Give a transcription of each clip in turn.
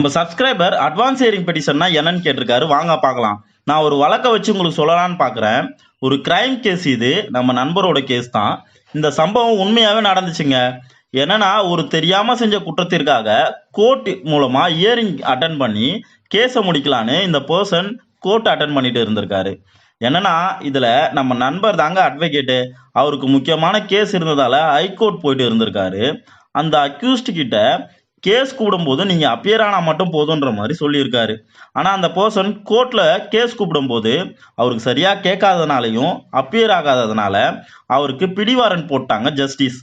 நம்ம subscriber advance hearing பெட்டிஷன்னா என்னன்னு கேட்டிருக்காரு. வாங்க பார்க்கலாம். நான் ஒரு வழக்கை வச்சு உங்களுக்கு சொல்லலாம்னு பார்க்குறேன். ஒரு கிரைம் கேஸ் இது. நம்ம நண்பரோட கேஸ் தான். இந்த சம்பவம் உண்மையாகவே நடந்துச்சுங்க. என்னன்னா ஒரு தெரியாமல் செஞ்ச குற்றத்திற்காக கோர்ட் மூலமாக இயரிங் அட்டன் பண்ணி கேஸை முடிக்கலான்னு இந்த பர்சன் கோர்ட் அட்டன் பண்ணிட்டு இருந்திருக்காரு. என்னன்னா இதில் நம்ம நண்பர் தாங்க அட்வொகேட்டு அவருக்கு முக்கியமான கேஸ் இருந்ததால் ஹைகோர்ட் போயிட்டு இருந்திருக்காரு. அந்த அக்யூஸ்ட் கிட்ட கேஸ் கூடும்போது நீங்கள் அப்பியர் ஆனால் மட்டும் போதுன்ற மாதிரி சொல்லியிருக்காரு. ஆனால் அந்த பர்சன் கோர்ட்டில் கேஸ் கூப்பிடும்போது அவருக்கு சரியாக கேட்காதனாலையும் அப்பியர் ஆகாததுனால அவருக்கு பிடிவாரன் போட்டாங்க ஜஸ்டிஸ்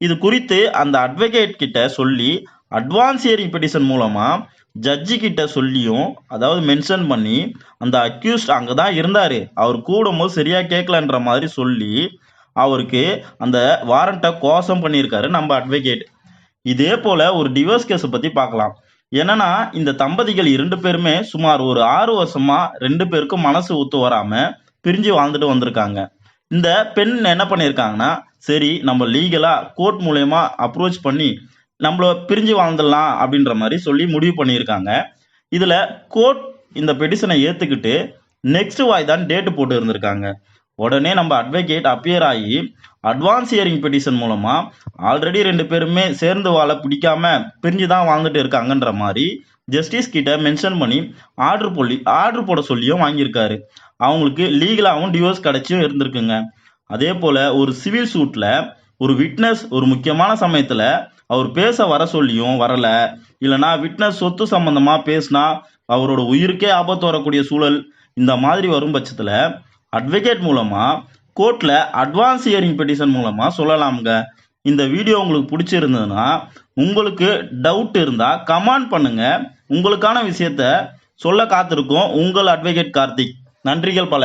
இது குறித்து அந்த அட்வொகேட் கிட்ட சொல்லி அட்வான்ஸ் ஹியரிங் பெட்டிஷன் மூலமாக ஜட்ஜி கிட்ட சொல்லியும் அதாவது மென்ஷன் பண்ணி அந்த அக்யூஸ்ட் அங்கே தான் இருந்தார். அவர் கூடும்போது சரியாக கேட்கலன்ற மாதிரி சொல்லி அவருக்கு அந்த வாரண்ட்டை கோசம் பண்ணியிருக்காரு நம்ம அட்வொகேட் இதே போல ஒரு டிவோர்ஸ் கேஸை பற்றி பார்க்கலாம். என்னன்னா இந்த தம்பதிகள் இரண்டு பேருமே சுமார் ஒரு ஆறு வருஷமா ரெண்டு பேருக்கும் மனசு ஒத்து வராம பிரிஞ்சு வாழ்ந்துட்டு வந்திருக்காங்க. இந்த பெண் என்ன பண்ணியிருக்காங்கன்னா சரி நம்ம லீகலா கோர்ட் மூலயமா அப்ரோச் பண்ணி நம்மள பிரிஞ்சு வாழ்ந்துடலாம் அப்படின்ற மாதிரி சொல்லி முடிவு பண்ணியிருக்காங்க. இதுல கோர்ட் இந்த பெடிஷனை ஏத்துக்கிட்டு நெக்ஸ்ட் வாய்தான் டேட்டு போட்டு இருந்திருக்காங்க. உடனே நம்ம அட்வொகேட் அப்பியர் ஆகி அட்வான்ஸ் ஹியரிங் பெட்டிஷன் மூலமாக ஆல்ரெடி ரெண்டு பேருமே சேர்ந்து வாழ பிடிக்காம பிரிஞ்சு தான் வாழ்ந்துட்டு இருக்காங்கன்ற மாதிரி ஜஸ்டிஸ் கிட்ட மென்ஷன் பண்ணி ஆர்டர் போலி ஆர்டர் போட சொல்லியும் வாங்கியிருக்காரு. அவங்களுக்கு லீகலாகவும் டிவோர்ஸ் கிடைச்சும் இருந்திருக்குங்க. அதே போல் ஒரு சிவில் சூட்டில் ஒரு விட்னஸ் ஒரு முக்கியமான சமயத்தில் அவர் பேச வர சொல்லியும் வரலை. இல்லைனா விட்னஸ் சொத்து சம்மந்தமாக பேசினா அவரோட உயிருக்கே ஆபத்து வரக்கூடிய சூழல் இந்த மாதிரி வரும் பட்சத்தில் அட்வொகேட் மூலமாக கோர்ட்டில் அட்வான்ஸ் ஹியரிங் பெட்டிஷன் மூலமாக சொல்லலாம்ங்க. இந்த வீடியோ உங்களுக்கு பிடிச்சிருந்ததுன்னா உங்களுக்கு டவுட் இருந்தால் கமெண்ட் பண்ணுங்கள் உங்களுக்கான விஷயத்த சொல்ல காத்திருக்கோம். உங்கள் அட்வொகேட் கார்த்திக். நன்றிகள் பல.